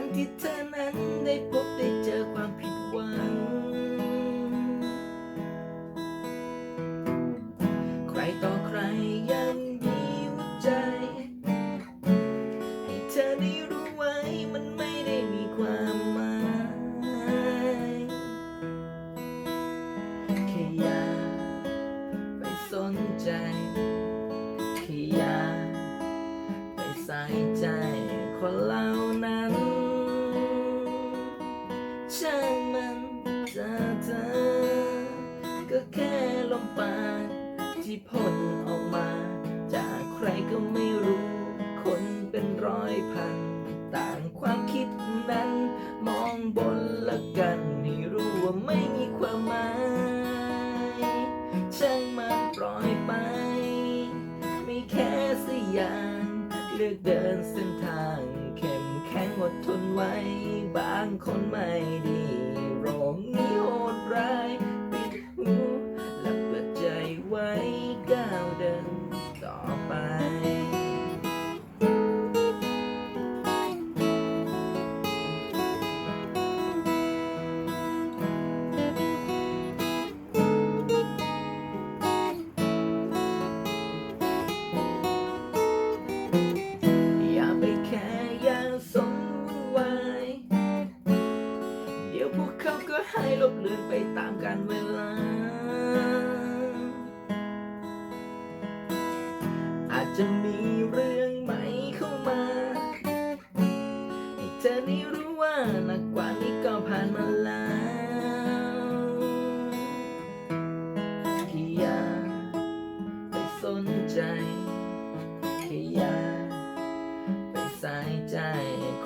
างที่เธอนั้นได้พบได้เจอความผิดหวัง ใครต่อใครย้ำยีหัวใจ ให้เธอได้รู้ไว้มันไม่ได้มีความหมายแค่อย่าไปสนใจแค่อย่าไปใส่ใจคนเหล่านั้น ที่พ่นออกมา จากใครก็ไม่รู้ คนเป็นร้อยพัน ต่างความคิดนั้น มองบนละกันให้รู้ว่าไม่มีความหมายช่างมันปล่อยไป ไม่แค่สักอย่างเลือกเดินเส้นทาง เข้มแข็งอดทนไว้ บางคน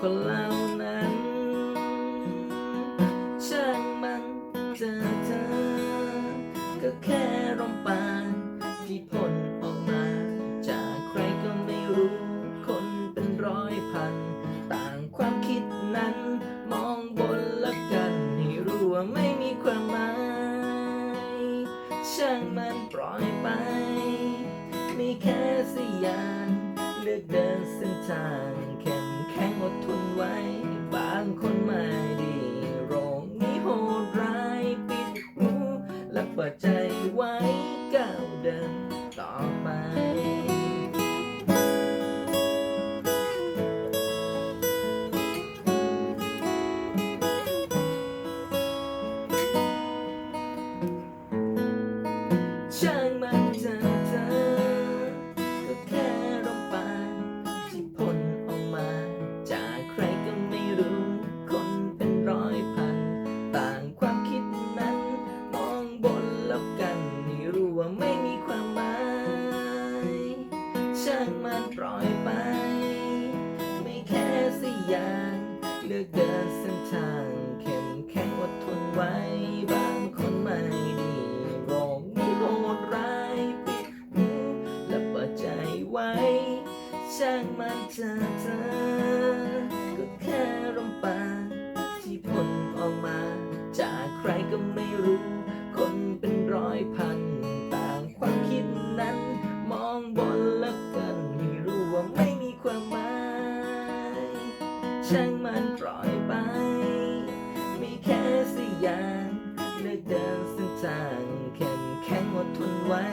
คนเหล่านั้น ช่างมันเจอเธอ ก็แค่ลมปานที่พ่นออกมา จากใครก็ไม่รู้ คนเป็นร้อยพัน ต่างความคิดนั้น มองบนละกันให้รู้ว่าไม่มีความหมาย ช่างมันปล่อยไปมีแค่สักอย่างเลือกเดินเส้นทางแข็ง อดทนไว้ บางคนไม่ดีโรงนี้โหดร้ายปิดหูและเปิดใจไว้ก้าวเดิน กเดินเส้นทางเข้มแข็งอดทนไว้ บางคนไม่ดีโรกนี้โหดร้ายปิดหูและเปิดใจไว้ ช่างมันเธอเธอก็แค่ลมปานที่พ่นออกมา จากใครก็ไม่ ช่างมันปล่อยไป มีแค่สิยางเลือกเดินเส้นทางเข้มแข็งอดทนไว้